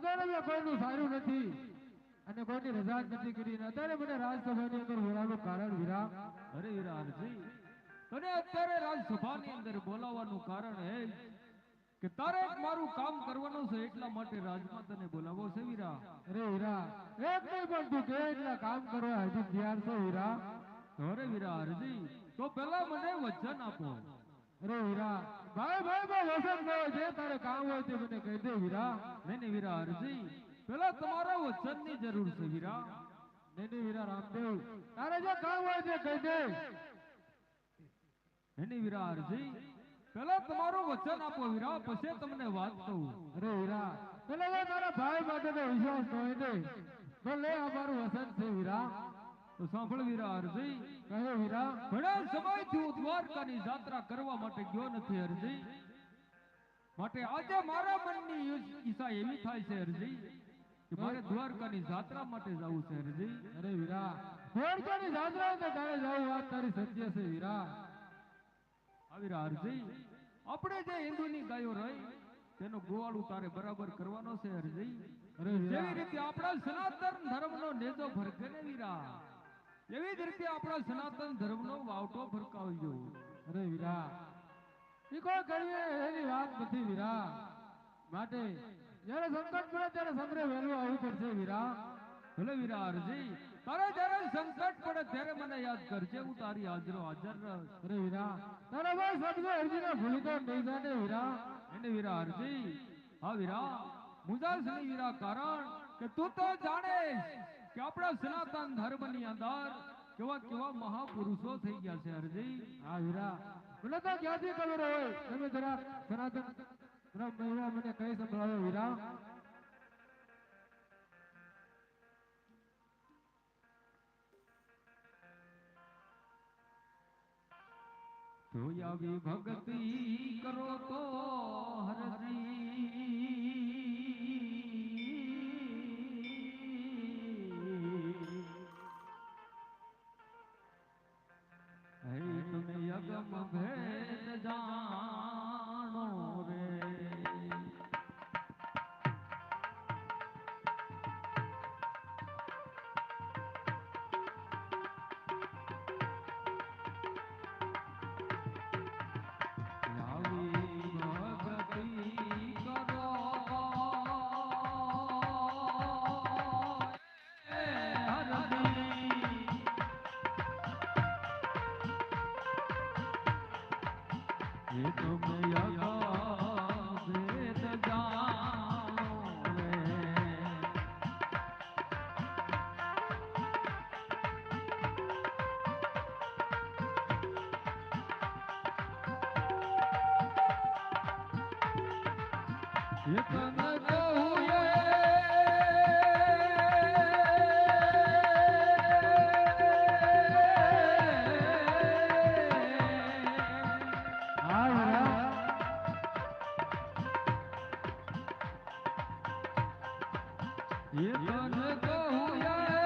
અત્યારે કોઈનું સારું નથી. અને કોઈની રજા નથી કરી. અત્યારે મને રાજસભાની અંદર બોલાવવાનું કારણ વીરા. અરે વિરારજી તને અત્યારે રાજસભાની અંદર બોલાવવાનું કારણ એ કે તારે મારું કામ કરવાનું છે એટલા માટે રાજમાં તને બોલાવો છે વીરા. અરે વીરા એક નહીં પણ તું કે એટલા કામ કરવા હજી તૈયાર છો વીરા? તો અરે વિરારજી તો પેલા મને વચન આપો. અરે વીરા ભાઈ ભાઈ ભાઈ, વસંત ગયો જે તારે કામ હોય તે મને કહી દે વીરા. નહીં વીરા વિરારજી પેલા તમારા વચનની જરૂર છે વીરા. નહીં નહીં વીરા રામદેવ, તારે જે કામ હોય તે કહી દે. નહીં વીરા વિરારજી પેલા તમારું વચન આપો વીરા, પછી તમને વાત કહું. અરે વીરા, પેલા તારા ભાઈ માટે તો વિશ્વાસ હોય ને તો લે આ મારું વસંત. તો સાંભળ વિરારજી કહે વીરા ઘણા સમયથી હું દ્વારકાની જાત્રા કરવા માટે ગયો નથી હરજી માટે આજે મારા મનની ઈચ્છા એવી થાય છે હરજી કે મારે દ્વારકાની જાત્રા માટે જવું છે હરજી અરે વીરા ઘોડકાની જાત્રા તો તારે જાવું વાત તારી સત્ય છે વીરા. આવી હરજી આપણે જે હિન્દુની ગાયો રહી તેનો ગોવાળું તારે બરાબર કરવાનો છે હરજી અરે જેવી રીતે આપણા સનાતન ધર્મનો નેજો ફરકે ને વીરા. એવી જ રીતે આપણા સનાતન ધર્મનો વાવટો ફરકાવજો. અરે વીરા. એ કોઈ કરીએ એની વાત નથી વીરા. માટે જ્યારે સંકટ પડે ત્યારે સમરે વહેલું આવવું પડશે વીરા. ભલે વીરા અરજી. તારે જ્યારે સંકટ પડે ત્યારે મને યાદ કરજે, હું તારી હાજરો હાજર. અરે વીરા. તારા ભાઈ સદગો અરજીને ભૂલી તો નહીં જાને વીરા. એને વીરા હરજી હા વીરા. મુજાસની વીરા કારણ. કે તું તો જાણે કે આપણા સનાતન ધર્મની અંદર કેવા કેવા મહાપુરુષો થઈ ગયા છે હરજી હા વીરા મને તો ક્યાંથી ખબર હોય તમે જરા સનાતન જરા મહિમા મને કઈ સંભળાવો વીરા તો આવી ભક્તિ કરો તો હરજી હે તુમ યગમ ભેદ જાણો. એ તમે ये तन कहूँ